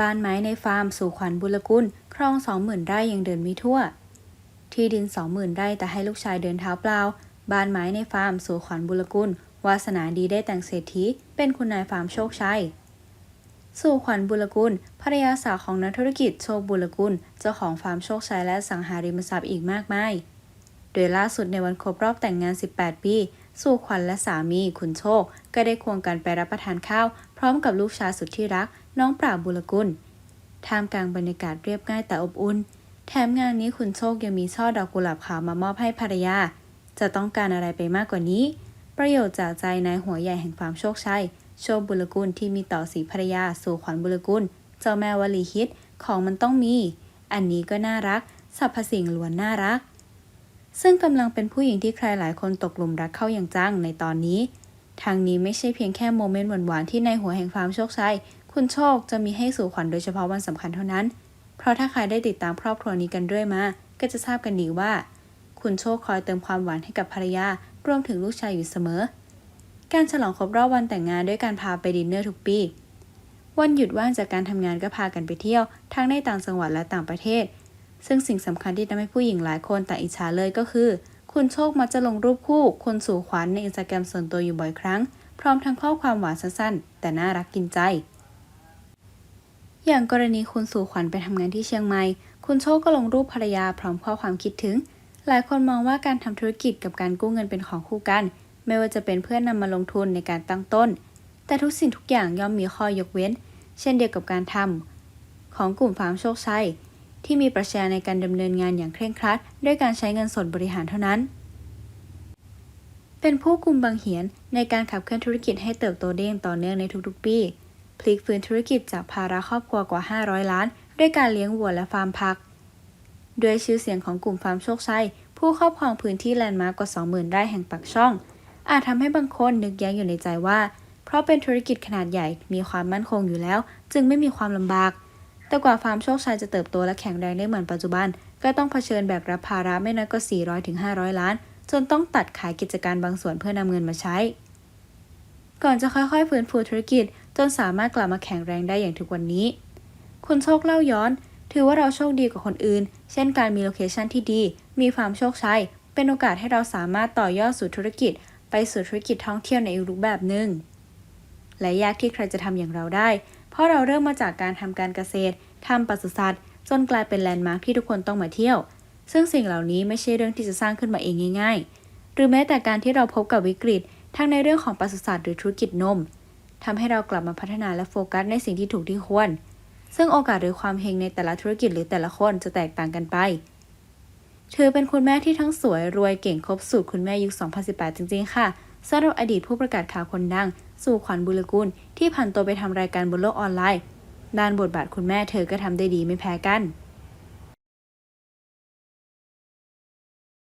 บ้านไม้ในฟาร์มสู่ขวัญบุรกุลครองสองหมื่นไร่ยังเดินไม่ทั่ว ที่ดินสองหมื่นไร่แต่ให้ลูกชายเดินเท้าเปล่า บ้านไม้ในฟาร์มสู่ขวัญบุรกุลวาสนาดีได้แต่งเศรษฐีเป็นคุณนายฟาร์มโชคชัยสู่ขวัญบุรกุลภรรยาสาวของนักธุรกิจโชคบุรกุลเจ้าของฟาร์มโชคชัยและสังหาริมทรัพย์อีกมากมาย โดยล่าสุดในวันครบรอบแต่งงาน 18 ปี สู่ขวัญและสามีคุณโชค ก็ได้ควงกันไปรับประทานข้าว พร้อมกับลูกชายสุดที่รัก น้องปราบบุรกุลท่ามกลางบรรยากาศเรียบง่ายแต่อบอุ่น แถมงานนี้คุณโชคยังมีช่อดอกกุหลาบขาวมามอบให้ภรรยา จะต้องการอะไรไปมากกว่านี้ ประโยชน์จากใจนายหัวใหญ่แห่งฟามโชคชัย โชคบุรกุลที่มีต่อสีภรรยาสู่ขวัญบุรกุล เจ้าแม่วลีฮิตของมันต้องมี อันนี้ก็น่ารักสรรพสิ่งล้วนน่ารัก ซึ่งกำลังเป็นผู้หญิงที่ใครหลายคนตกหลุมรักเข้าอย่างจังในตอนนี้ทางนี้ไม่ใช่เพียงแค่โมเมนต์หวานๆที่ในหัวแห่งฟาร์มโชคชัย คุณโชคจะมีให้สู่ขวัญโดยเฉพาะวันสำคัญเท่านั้น เพราะถ้าใครได้ติดตามครอบครัวนี้กันเรื่อยมา ก็จะทราบกันดีว่า คุณโชคคอยเติมความหวานให้กับภรรยารวมถึงลูกชายอยู่เสมอ การฉลองครบรอบวันแต่งงานด้วยการพาไปดินเนอร์ทุกปี วันหยุดว่างจากการทำงานก็พากันไปเที่ยว ทั้งในต่างจังหวัดและต่างประเทศ ซึ่งสิ่งสำคัญที่ทำให้ผู้หญิงหลายคนต่างอิจฉาเลยก็คือ คุณโชคมักจะลงรูปคู่คนสู่ขวัญในอินสตาแกรมส่วนตัวอยู่บ่อยครั้ง พร้อมทั้งข้อความหวานสั้นๆ แต่น่ารักกินใจ อย่างกรณีคุณสู่ขวัญไปทำงานที่เชียงใหม่ คุณโชคก็ลงรูปภรรยาพร้อมข้อความคิดถึง หลายคนมองว่าการทำธุรกิจกับการกู้เงินเป็นของคู่กัน ไม่ว่าจะเป็นเพื่อนนำมาลงทุนในการตั้งต้น แต่ทุกสิ่งทุกอย่างย่อมมีข้อยกเว้น เช่นเดียวกับการทำของกลุ่มฟาร์มโชคชัยที่มีประชาในการดำเนินงานอย่างเคร่งครัด ด้วยการใช้เงินสดบริหารเท่านั้น เป็นผู้กลุ่มบังเหียนในการขับเคลื่อนธุรกิจให้เติบโตได้อย่างต่อเนื่องในทุกๆปี พลิกฟื้นธุรกิจจากภาระครอบครัวกว่า 500 ล้าน ด้วยการเลี้ยงวัวและฟาร์มผัก ด้วยชื่อเสียงของกลุ่มฟาร์มโชคชัย ผู้ครอบครองพื้นที่แลนด์มาร์กกว่า 20,000 ไร่แห่งปากช่อง อาจทำให้บางคนนึกแย้งอยู่ในใจว่า เพราะเป็นธุรกิจขนาดใหญ่มีความมั่นคงอยู่แล้ว จึงไม่มีความลำบาก แต่กว่าฟาร์มโชคชัยจะเติบโตและแข็งแรงได้เหมือนปัจจุบัน ก็ต้องเผชิญแบกรับภาระไม่น้อยกว่า 400ถึง500 ล้าน จนต้องตัดขายกิจการบางส่วนเพื่อนำเงินมาใช้ก่อนจะค่อยๆฟื้นฟูธุรกิจ จนสามารถกลับมาแข็งแรงได้อย่างทุกวันนี้ คุณโชคเล่าย้อน ถือว่าเราโชคดีกว่าคนอื่น เช่นการมีโลเคชันที่ดี มีฟามโชคชัย เป็นโอกาสให้เราสามารถต่อยอดสู่ธุรกิจ ไปสู่ธุรกิจท่องเที่ยวในอีกรูปแบบหนึ่ง และยากที่ใครจะทำอย่างเราได้ เพราะเราเริ่มมาจากการทำการเกษตรทำปศุสัตว์จนกลายเป็นแลนด์มาร์คที่ทุกคนต้องมาเที่ยว ซึ่งสิ่งเหล่านี้ไม่ใช่เรื่องที่จะสร้างขึ้นมาเองง่าย ๆ หรือแม้แต่การที่เราพบกับวิกฤต ทั้งในเรื่องของปศุสัตว์หรือธุรกิจนม ทำให้เรากลับมาพัฒนาและโฟกัสในสิ่งที่ถูกที่ควร ซึ่งโอกาสหรือความเฮงในแต่ละธุรกิจหรือแต่ละคนจะแตกต่างกันไป เธอเป็นคุณแม่ที่ทั้งสวยรวยเก่งครบสูตรคุณแม่ยุค 2018 จริง ๆ ค่ะสำหรับอดีตผู้ประกาศข่าวคนดัง สู่ขวัญบุรกุลที่ผ่านตัวไปทำรายการบนโลกออนไลน์ด้านบทบาทคุณแม่เธอก็ทำได้ดีไม่แพ้กัน